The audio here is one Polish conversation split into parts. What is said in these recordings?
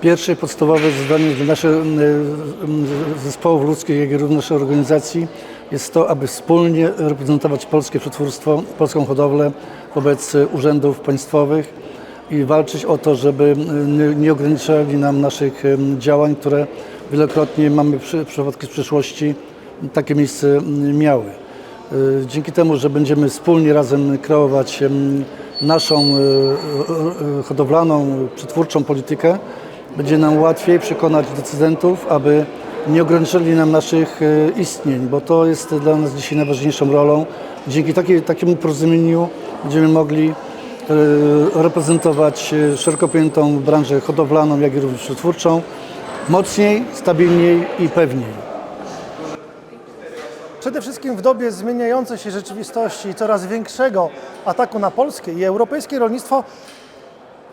Pierwsze podstawowe zadanie dla naszych y, zespołów ludzkich, jak i również organizacji jest to, aby wspólnie reprezentować polskie przetwórstwo, polską hodowlę wobec urzędów państwowych i walczyć o to, żeby y, nie, ograniczali nam naszych y, działań, które wielokrotnie mamy przy, przypadki z przeszłości takie miejsce miały. Y, Dzięki temu, że będziemy wspólnie razem kreować naszą y, y, hodowlaną, przetwórczą politykę, będzie nam łatwiej przekonać decydentów, aby nie ograniczyli nam naszych y, istnień, bo to jest dla nas dzisiaj najważniejszą rolą. Dzięki takiemu porozumieniu będziemy mogli y, reprezentować y, szeroko pojętą branżę hodowlaną, jak i również przetwórczą mocniej, stabilniej i pewniej. Przede wszystkim w dobie zmieniającej się rzeczywistości i coraz większego ataku na polskie i europejskie rolnictwo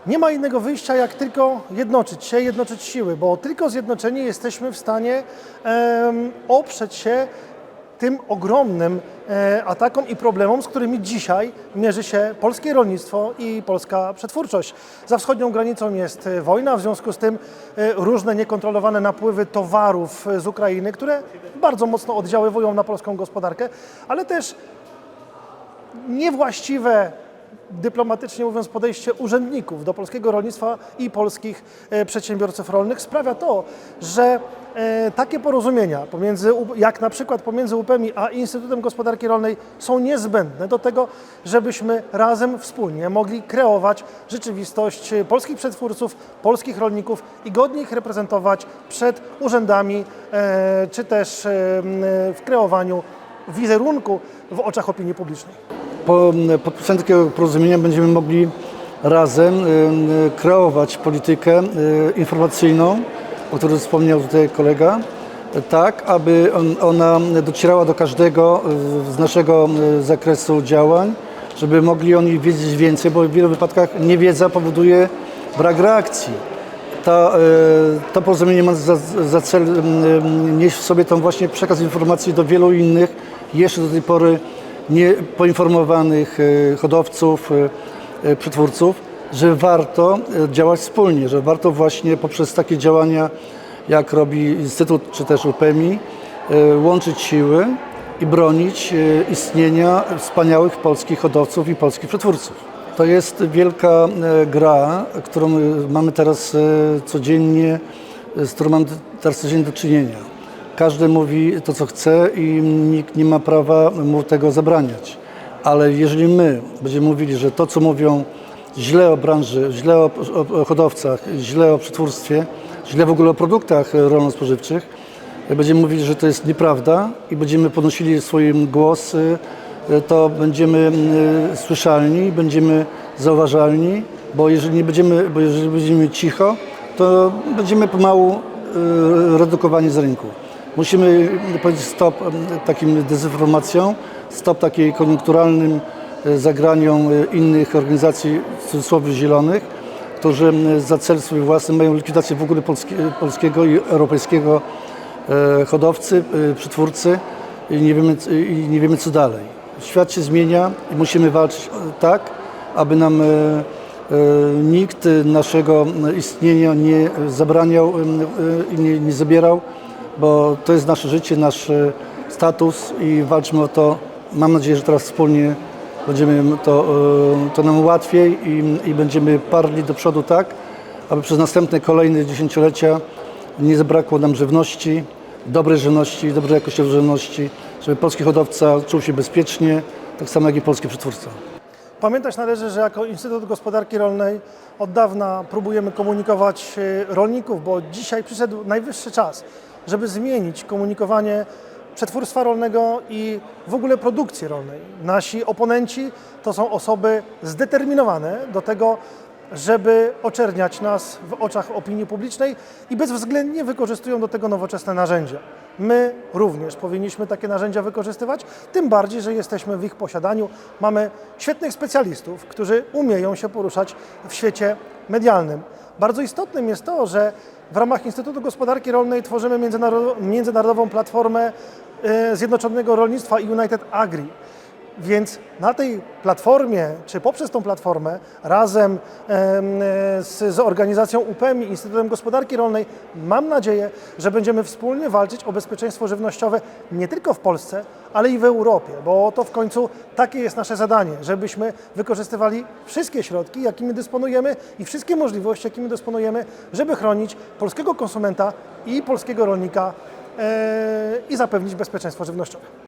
nie ma innego wyjścia, jak tylko jednoczyć się, jednoczyć siły, bo tylko zjednoczeni jesteśmy w stanie em, oprzeć się tym ogromnym e, atakom i problemom, z którymi dzisiaj mierzy się polskie rolnictwo i polska przetwórczość. Za wschodnią granicą jest e, wojna, w związku z tym e, różne niekontrolowane napływy towarów e, z Ukrainy, które bardzo mocno oddziaływują na polską gospodarkę, ale też niewłaściwe, dyplomatycznie mówiąc, podejście urzędników do polskiego rolnictwa i polskich e, przedsiębiorców rolnych sprawia to, że e, takie porozumienia, pomiędzy, jak na przykład pomiędzy UPM a Instytutem Gospodarki Rolnej są niezbędne do tego, żebyśmy razem, wspólnie mogli kreować rzeczywistość polskich przetwórców, polskich rolników i godnie ich reprezentować przed urzędami, e, czy też w kreowaniu wizerunku w oczach opinii publicznej. Po podpisaniu takiego porozumienia będziemy mogli razem y, y, kreować politykę y, informacyjną, o której wspomniał tutaj kolega, tak, aby on, ona docierała do każdego z naszego zakresu działań, żeby mogli oni wiedzieć więcej, bo w wielu wypadkach niewiedza powoduje brak reakcji. Ta, to porozumienie ma za, za cel nieść w sobie tam właśnie przekaz informacji do wielu innych, jeszcze do tej pory niepoinformowanych y, hodowców, y, y, przetwórców, że warto działać wspólnie, że warto właśnie poprzez takie działania, jak robi Instytut czy też UPEMI, łączyć siły i bronić istnienia wspaniałych polskich hodowców i polskich przetwórców. To jest wielka e, gra, którą e, mamy teraz e, codziennie, e, z którą mamy teraz codziennie do czynienia. Każdy mówi to, co chce i nikt nie ma prawa mu tego zabraniać. Ale jeżeli my będziemy mówili, że to, co mówią źle o branży, źle o, o, hodowcach, źle o przetwórstwie, źle w ogóle o produktach e, rolno-spożywczych, będziemy mówili, że to jest nieprawda i będziemy podnosili swój głos, to będziemy y, słyszalni, będziemy zauważalni, bo jeżeli nie będziemy, bo jeżeli będziemy cicho, to będziemy pomału y, redukowani z rynku. Musimy powiedzieć stop takim dezinformacjom, stop takiej koniunkturalnym y, zagraniom y, innych organizacji, w cudzysłowie zielonych, którzy za cel swój własny mają likwidację w ogóle polski, polskiego i europejskiego e, hodowcy, e, przetwórcy i nie, wiemy, i nie wiemy co dalej. Świat się zmienia i musimy walczyć e, tak, aby nam e, e, nikt naszego istnienia nie zabraniał e, e, i nie, nie zabierał, bo to jest nasze życie, nasz e, status i walczmy o to. Mam nadzieję, że teraz wspólnie będziemy to, e, to nam łatwiej i, i będziemy parli do przodu tak, aby przez następne kolejne dziesięciolecia nie zabrakło nam żywności, dobrej żywności, dobrej jakości żywności, żeby polski hodowca czuł się bezpiecznie, tak samo jak i polski przetwórca. Pamiętać należy, że jako Instytut Gospodarki Rolnej od dawna próbujemy komunikować e, rolników, bo dzisiaj przyszedł najwyższy czas, żeby zmienić komunikowanie przetwórstwa rolnego i w ogóle produkcji rolnej. Nasi oponenci to są osoby zdeterminowane do tego, żeby oczerniać nas w oczach opinii publicznej i bezwzględnie wykorzystują do tego nowoczesne narzędzia. My również powinniśmy takie narzędzia wykorzystywać, tym bardziej, że jesteśmy w ich posiadaniu. Mamy świetnych specjalistów, którzy umieją się poruszać w świecie medialnym. Bardzo istotnym jest to, że w ramach Instytutu Gospodarki Rolnej tworzymy międzynarodo- międzynarodową platformę e, Zjednoczonego Rolnictwa i United Agri. Więc na tej platformie, czy poprzez tą platformę, razem em, e, z, z organizacją UPEMI, Instytutem Gospodarki Rolnej, mam nadzieję, że będziemy wspólnie walczyć o bezpieczeństwo żywnościowe nie tylko w Polsce, ale i w Europie, bo to w końcu takie jest nasze zadanie, żebyśmy wykorzystywali wszystkie środki, jakimi dysponujemy i wszystkie możliwości, jakimi dysponujemy, żeby chronić polskiego konsumenta i polskiego rolnika e, i zapewnić bezpieczeństwo żywnościowe.